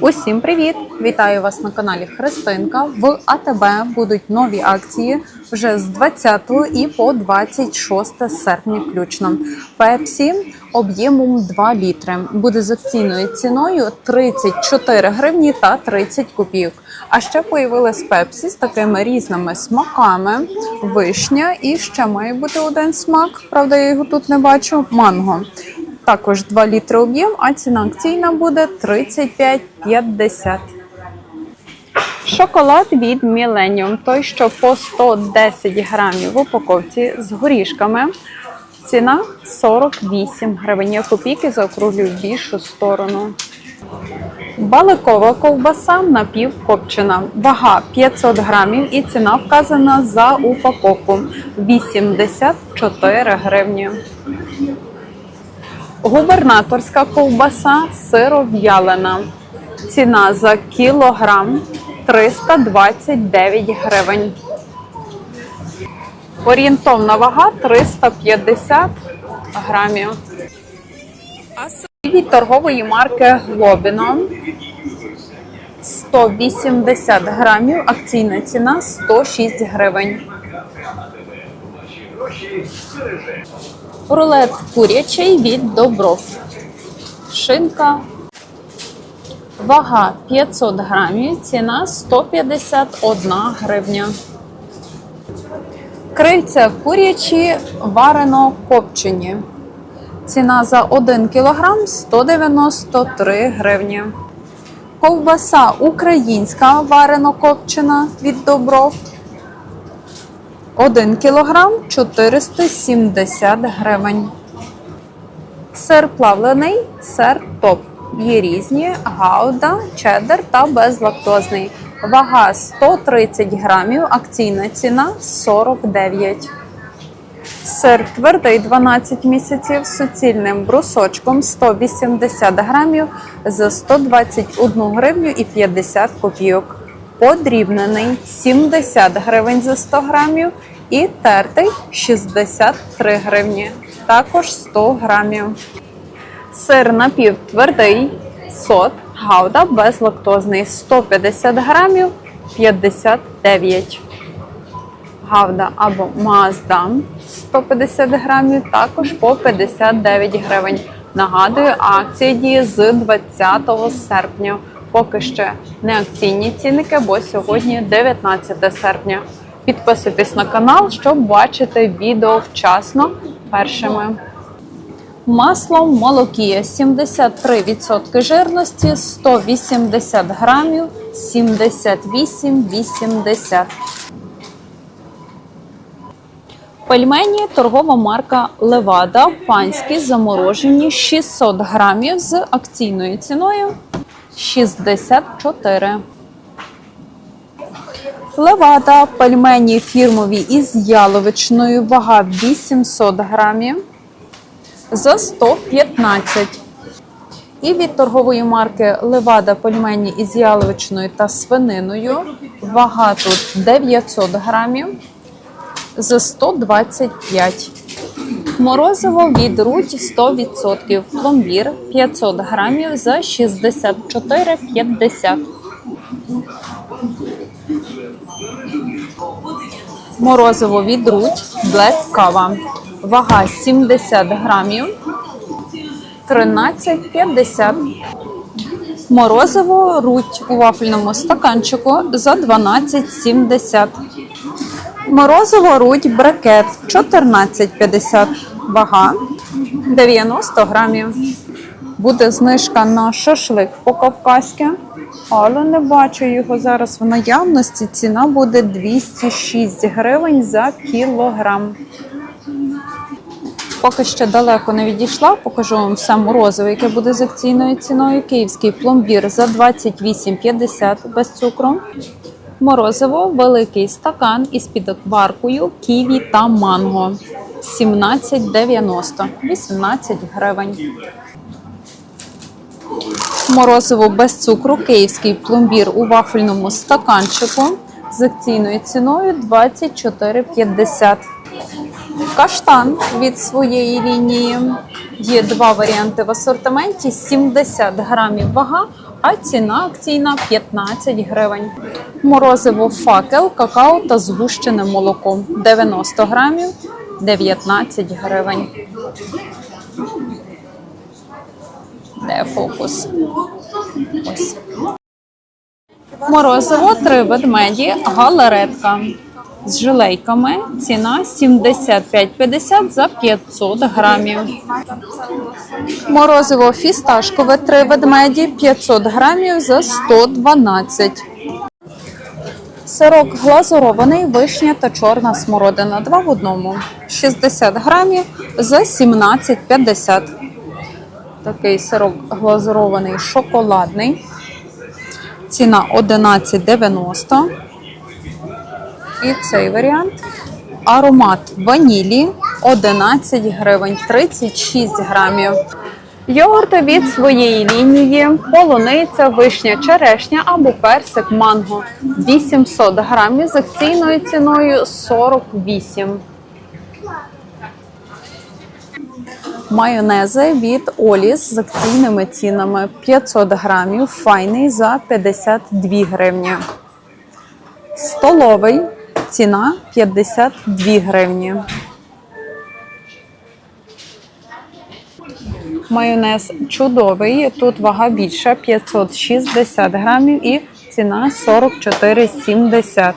Усім привіт! Вітаю вас на каналі Христинка. В АТБ будуть нові акції вже з 20 і по 26 серпня включно. Пепсі об'ємом 2 літри буде з акційною ціною 34 гривні та 30 копійок. А ще появилась пепсі з такими різними смаками: вишня і ще має бути один смак. Правда, я його тут не бачу. Манго. Також 2 літри об'єм, а ціна акційна буде 35,50. Шоколад від Millennium, той, що по 110 грамів в упаковці з горішками. Ціна 48 гривень. Я копійки заокруглюю в більшу сторону. Баликова ковбаса напівкопчена. Вага 500 грамів і ціна вказана за упаковку 84 гривні. Губернаторська ковбаса сиров'ялина. Ціна за кілограм 329 гривень. Орієнтовна вага 350 грамів. Від торгової марки Глобіно 180 грамів. Акційна ціна 106 гривень. Рулет курячий від Добров. Шинка. Вага 500 грамів. Ціна 151 гривня. Крильця курячі варено копчені. Ціна за 1 кг 193 гривні. Ковбаса українська варено копчена від Добров. 1 кг 470 гривень. Сир плавлений, сир топ. Є різні гауда, чеддер та безлактозний. Вага 130 грамів, акційна ціна 49. Сир твердий 12 місяців з суцільним брусочком 180 грамів за 121 гривню і 50 копійок. Подрібнений 70 гривень за 100 грамів і тертий 63 гривні, також 100 грамів. Сир напівтвердий, сот, гауда безлактозний 150 грамів 59. Гауда або Маздам 150 грамів, також по 59 гривень. Нагадую, акція діє з 20 серпня. Поки ще не акційні цінники, бо сьогодні 19 серпня. Підписуйтесь на канал, щоб бачити відео вчасно першими. Масло молокія 73% жирності, 180 грамів, 78,80. Пельмені торгова марка Левада. Панські заморожені 600 грамів з акційною ціною 64. Левада пельмені фірмові із яловичною. Вага 800 грамів за 115. І від торгової марки Левада пельмені із яловичною та свининою. Вага тут 900 грамів за 125. Морозиво від руть 100%. Пломбір 500 грамів за 64,50. Морозиво від руть Black кава. Вага 70 грамів 13,50. Морозиво руть у вафельному стаканчику за 12,70. Морозиво руть брикет 14,50. Вага 90 грамів. Буде знижка на шашлик по-кавказьки, але не бачу його зараз в наявності. Ціна буде 206 гривень за кілограм. Поки ще далеко не відійшла, покажу вам все морозиво, яке буде з акційною ціною. Київський пломбір за 28,50 без цукру. Морозиво великий стакан із підваркою, ківі та манго. 17,90 18 гривень. Морозиво без цукру, київський пломбір у вафельному стаканчику з акційною ціною 24,50. Каштан від своєї лінії. Є два варіанти в асортименті: 70 грамів вага а ціна акційна 15 гривень. Морозиво факел, какао та згущене молоко 90 грамів 19 гривень. Де фокус? Ось. Морозиво три ведмеді, галеретка з жилейками. Ціна 75,50 за 500 грамів. Морозиво фісташкове три ведмеді 500 грамів за 112. Сирок глазурований, вишня та чорна смородина. Два в одному. 60 грамів за 17,50. Такий сирок глазурований шоколадний. Ціна 11,90. І цей варіант. Аромат ванілі 11 гривень, 36 грамів. Йогурти від своєї лінії, полуниця, вишня, черешня або персик манго 800 грамів з акційною ціною 48. Майонези від Оліс з акційними цінами 500 грамів, файний за 52 гривні. Столовий ціна 52 гривні. Майонез чудовий. Тут вага більша 560 грамів і ціна 44,70.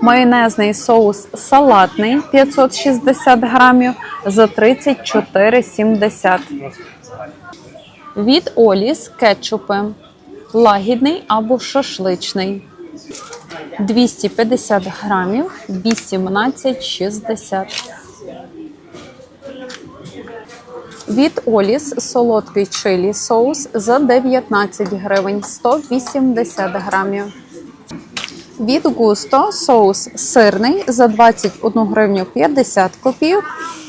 Майонезний соус салатний 560 грамів за 34,70. Від Оліс кетчупи. Лагідний або шашличний. 250 грамів 18,60. Від Оліс солодкий чилі соус за 19 гривень 180 грамів. Від Густо соус сирний за 21 гривню 50 копійок.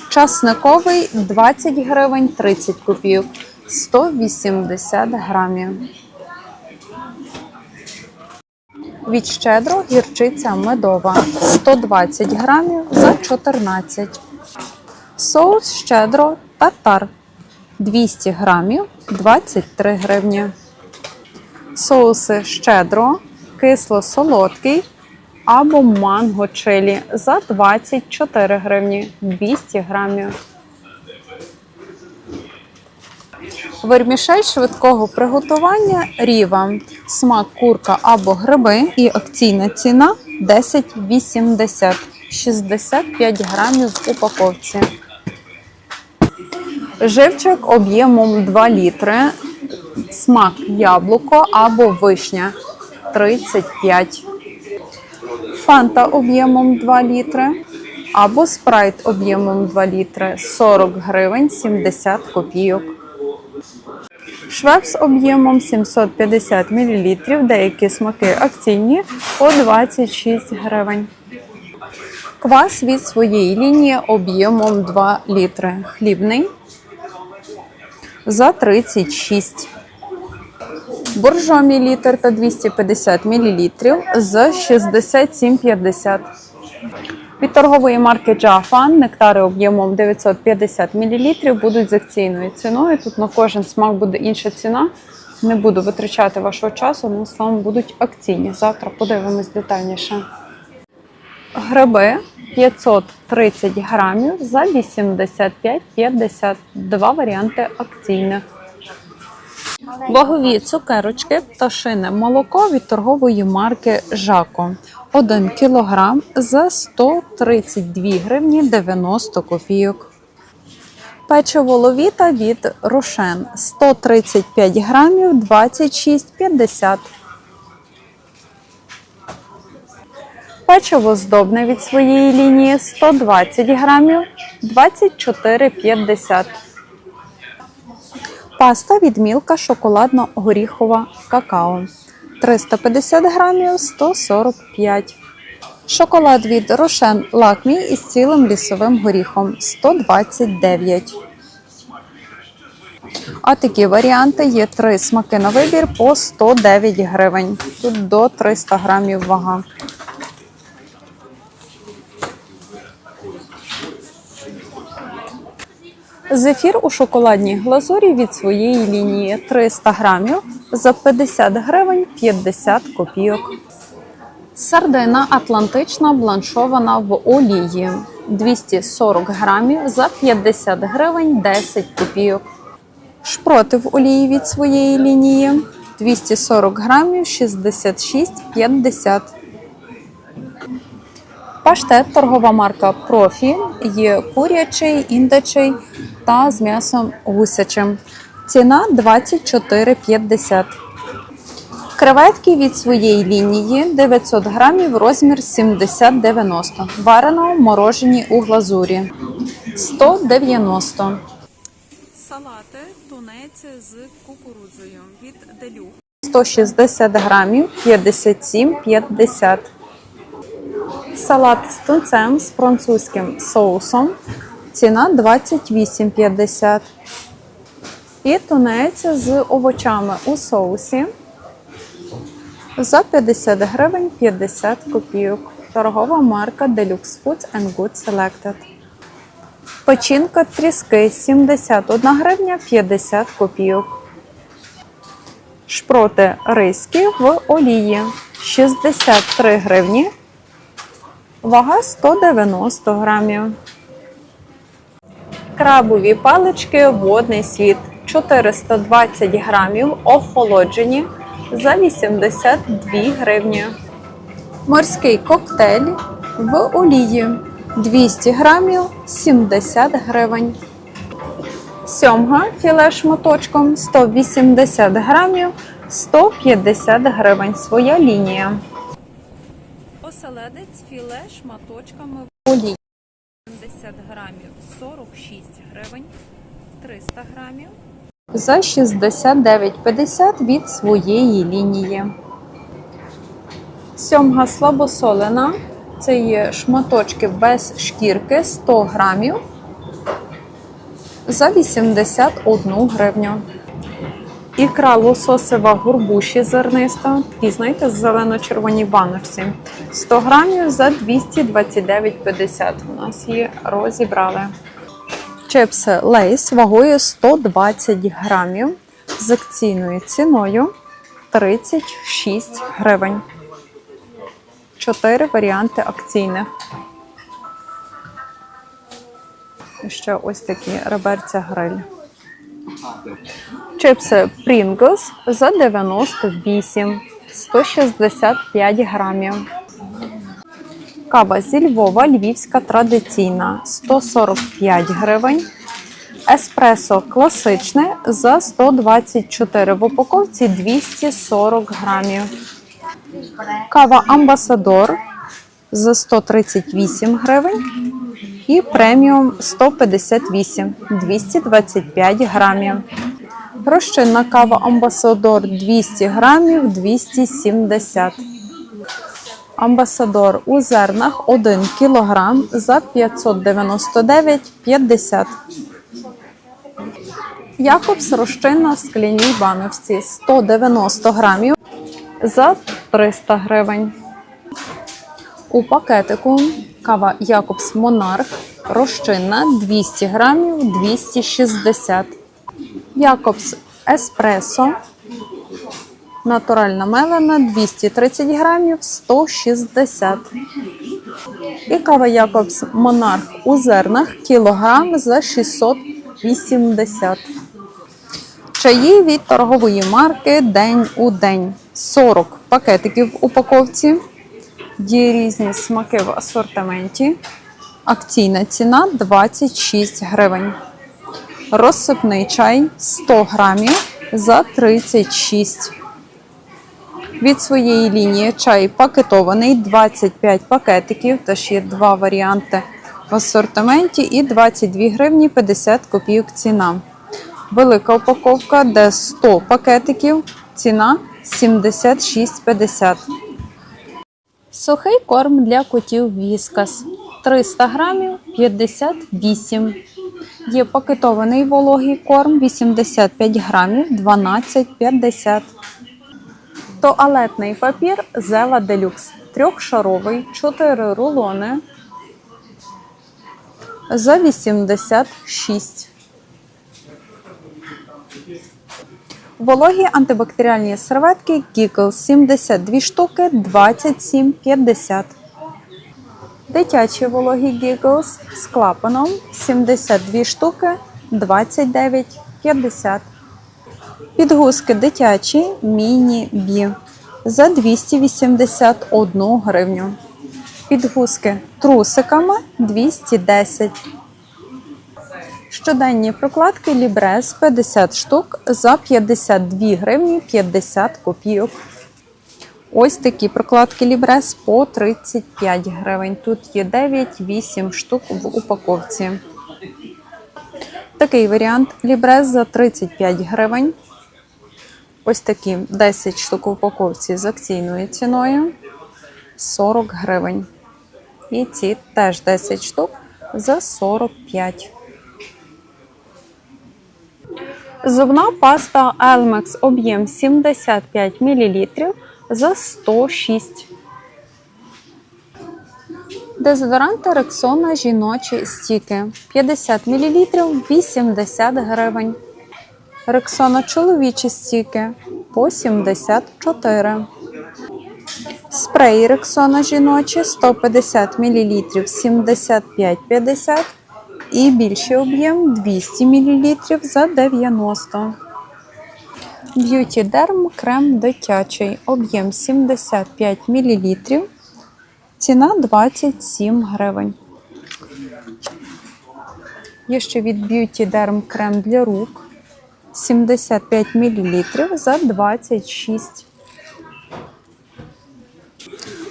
Часниковий 20 гривень 30 копійок 180 грамів. Від щедро гірчиця медова 120 грамів за 14. Соус щедро татар 200 грамів 23 гривні. Соуси щедро, кисло-солодкий або манго чилі за 24 гривні 200 грамів. Вермішель швидкого приготування ріва, смак курка або гриби і акційна ціна 10,80 65 грамів в упаковці. Живчик об'ємом 2 літри, смак яблуко або вишня 35. Фанта об'ємом 2 літри або спрайт об'ємом 2 літри 40 гривень 70 копійок. Швепс об'ємом 750 мл, деякі смаки акційні по 26 гривень. Квас від своєї лінії об'ємом 2 літри. Хлібний за 36. Боржомі літр та 250 мл за 67,50. Від торгової марки Джафан нектари об'ємом 950 мл будуть з акційною ціною. Тут на кожен смак буде інша ціна. Не буду витрачати вашого часу, але словом будуть акційні. Завтра подивимось детальніше. Гриби 530 грамів за 85,50. Два варіанти акційних. Вагові цукерочки пташине молоко від торгової марки Жако. 1 кілограм за 132 гривні 90 копійок. Печиво ловіта від Рошен 135 грамів 26,50. Печиво здобне від своєї лінії 120 грамів 24,50. Паста від мілка шоколадно-горіхова какао 350 грамів 145. Шоколад від Рошен Лакмі із цілим лісовим горіхом 129. А такі варіанти є три смаки на вибір по 109 гривень. Тут до 300 грамів вага. Зефір у шоколадній глазурі від своєї лінії 300 грамів за 50 гривень 50 копійок. Сардина атлантична бланшована в олії 240 грамів за 50 гривень 10 копійок. Шпроти в олії від своєї лінії 240 грамів 66,50. Паштет торгова марка Профі є курячий, індичий та з м'ясом гусячим. Ціна 24,50. Креветки від своєї лінії 900 грамів, розмір 70-90. Варено морожені у глазурі 190. Салати тунець з кукурудзою від делю 160 грамів 57,50. Салат з тунцем з французьким соусом. Ціна 28,50. І тунець з овочами у соусі за 50 гривень 50 копійок. Торгова марка Deluxe Foods and Good Selected. Печінка тріски 71 гривня 50 копійок. Шпроти риські в олії 63 гривні. Вага 190 грамів. Крабові палички водний світ 420 грамів охолоджені за 82 гривні. Морський коктейль в олії 200 грамів 70 гривень. Сьомга філе шматочком 180 грамів 150 гривень. Своя лінія. Оселедець філе шматочками в олії 70 грамів 46 гривень 300 грамів. За 69,50 від своєї лінії. Сьомга слабосолена. Це є шматочки без шкірки 100 грамів за 81 гривню. Ікра лососева гурбуші зерниста, такі, знаєте, з зелено-червоній баночці. 100 грамів за 229,50. У нас її розібрали. Чипси Лейс вагою 120 грамів з акційною ціною 36 гривень. Чотири варіанти акційних. І Ще ось такі реберця гриль. Чипси Pringles за 98, 165 грамів. Кава зі Львова, львівська традиційна 145 гривень. Еспресо класичне за 124 в упаковці 240 грамів. Кава Амбасадор за 138 гривень. І преміум 158 225 грамів. Розчинна кава Амбасадор 200 грамів 270. Амбасадор у зернах 1 кг за 599,50. Якобс розчинна в скляній баночці 190 грамів за 300 гривень. У пакетику кава Якобс Монарх розчинна 200 грамів 260. Якобс Еспресо натуральна мелена 230 грамів 160. І кава Якобс Монарх у зернах кілограм за 680. Чаї від торгової марки День у день. 40 пакетиків в упаковці. Є різні смаки в асортименті. Акційна ціна 26 гривень. Розсипний чай 100 грамів за 36. Від своєї лінії чай пакетований 25 пакетиків. Теж є два варіанти в асортименті і 22 гривні 50 копійок ціна. Велика упаковка, де 100 пакетиків, ціна 76,50. Сухий корм для котів Віскас 300 грамів 58. Є пакетований вологий корм 85 грамів 12,50. Туалетний папір Зева Делюкс. Трьохшаровий, 4 рулони за 86. Вологі антибактеріальні серветки Giggles 72 штуки 27,50. Дитячі вологі Giggles з клапаном 72 штуки 29,50. Підгузки дитячі міні-бі за 281 гривню. Підгузки трусиками 210. Щоденні прокладки Лібрес 50 штук за 52 гривні 50 копійок. Ось такі прокладки Лібрес по 35 гривень. Тут є 9-8 штук в упаковці. Такий варіант Лібрес за 35 гривень. Ось такі 10 штук в упаковці з акційною ціною 40 гривень. І ці теж 10 штук за 45. Зубна паста Elmex об'єм 75 мл за 106. Дезодоранти Рексона жіночі стіки 50 мл 80 гривень. Рексона чоловічі стіки по 74. Спрей Рексона жіночі 150 мл 75,50 і більший об'єм 200 мл за 90. Beauty Derm крем дитячий. Об'єм 75 мл. Ціна 27 гривень. Є ще від Beauty Derm крем для рук 75 мл за 26.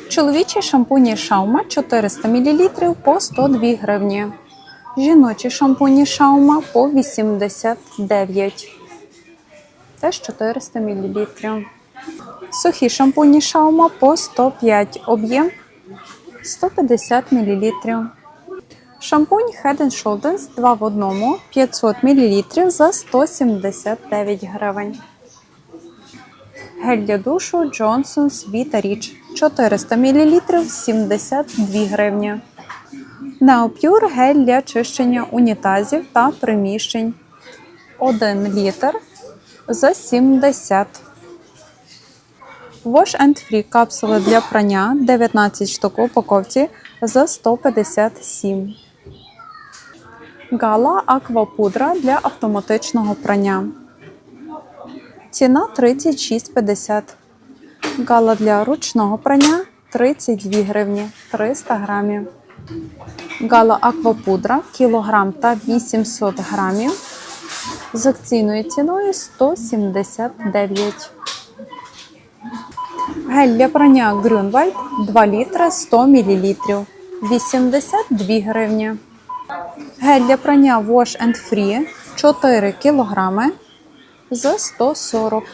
Чоловічі шампуні Шаума 400 мл по 102 гривні. Жіночі шампуні Шаума по 89. Теж 400 мл. Сухі шампуні Шаума по 105. Об'єм 150 мл. Шампунь Head Shoulders 2 в 1 500 мл за 179 гривень. Гель для душу Johnson's Vita Rich 400 мл 72 гривні. Neopure гель для чищення унітазів та приміщень 1 літр за 70. Wash and Free капсули для прання 19 штук у упаковці за 157. Гала аквапудра для автоматичного прання. Ціна 36,50. Гала для ручного прання 32 гривні 300 грамів. Гала аквапудра кілограм та 800 грамів з акційною ціною 179. Гель для прання Grünwald 2 літра 100 мл 82 гривні. Гель для прання Wash and Free 4 кг за 140